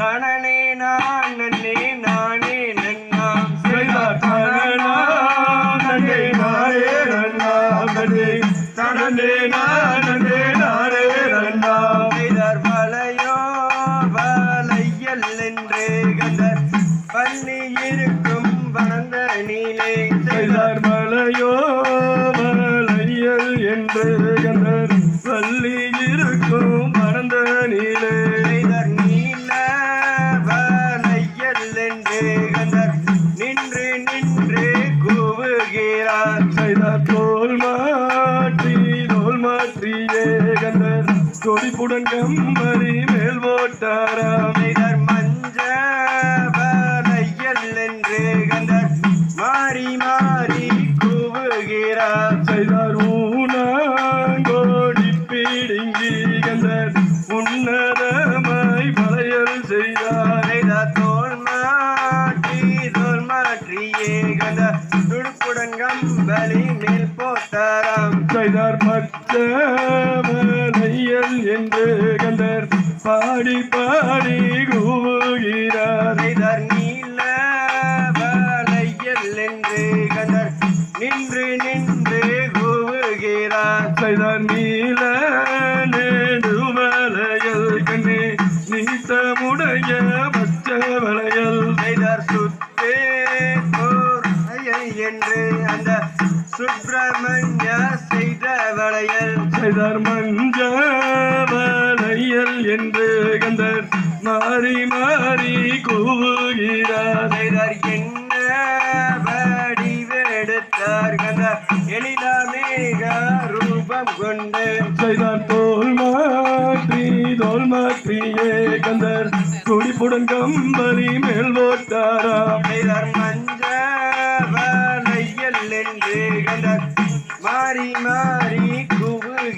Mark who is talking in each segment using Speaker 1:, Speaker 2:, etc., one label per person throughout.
Speaker 1: தனனே நான் நன்னே நானே நன்னாம்
Speaker 2: செய்தார் தனனா நன்னே நானே நன்னாம் நன்னே தனனே நானே நானே நன்னாம்
Speaker 1: செய்தார் வலையோ வலையல் என்று கண்டர் பள்ளி இருக்கும் வளர்ந்த நீலே.
Speaker 2: செய்தார் மலையோ மலையல் என்று
Speaker 1: நின்று கூவுகிறார்.
Speaker 2: செய்தார் தோல் மாற்றி தோல் மாற்றியே கந்தர் கொடிப்புடன் கம்பரி மேல் போட்டாராம்
Speaker 1: செய்தார் மஞ்ச வலையல் என்று கண்டர் மாறி மாறி கூவுகிறார்.
Speaker 2: செய்தார்
Speaker 1: மாற்றியே கண்டர் துடுப்புடன் கம்பளி மேல் போட்டாராம்
Speaker 2: செய்தார் பச்சமலையல் என்று கந்தர் பாடி பாடி கூவுகிறார்.
Speaker 1: செய்தார் நீல வலையல் என்று கண்டர் நின்று நின்று கூவுகிறார்.
Speaker 2: செய்தார் நீல நெடுமலையல் கண்ணே நீத்தமுடைய பச்ச வளையல்
Speaker 1: செய்தார் சுத்தே வளையல்
Speaker 2: செய்தார் மஞ்ச வளையல் என்று கந்தர் மாறி மாறி கூவுகிறார்.
Speaker 1: செய்தார் என்ன வடிவெடுத்தார் கந்த எழிலாமேக ரூபம் கொண்டு.
Speaker 2: செய்தார் தோல் மாற்றி தோல் மாற்றியே கந்தர். குடிப்புடன் கம்பளி மேல் போட்டாராம்
Speaker 1: செய்தார் மஞ்ச வலையல் என்று மாறி மாறி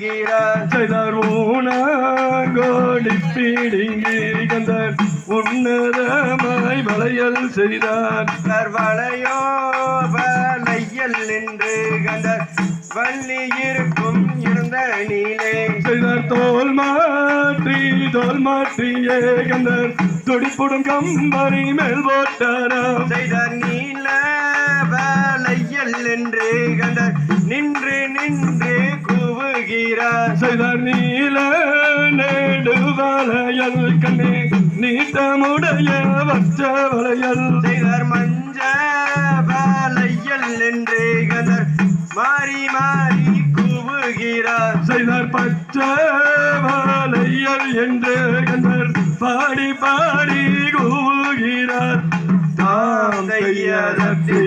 Speaker 1: கூவுகிறார்
Speaker 2: செய்தார் ஊனாங்கோடி பீடிங்கி கந்தர் உன்னதமாய் வளையல் செய்தார்.
Speaker 1: வளையோ வலையல் என்று கண்டர் வள்ளி இருக்கும் இருந்த நீலே.
Speaker 2: செய்தார் தோல் மாற்றி தோல் மாற்றியே கந்தர். துடிப்புடன் கம்பரி மேல் போட்டாராம்.
Speaker 1: செய்தார் நீல வலையல் என்று கண்டர் நின்று நின்று கூவுகிறார்
Speaker 2: செய்தார் நீல நெடுவளையல் கண்ணே நீட்டமுடைய வச்ச வளையல்.
Speaker 1: செய்தார் மஞ்ச வலையல் என்று கண்டர் மாறி மாறி கூவுகிறார்
Speaker 2: செய்தார் பச்சை வளையல் என்று கண்டர் பாடி பாடி கூவுகிறார். தாம் கையதட்டி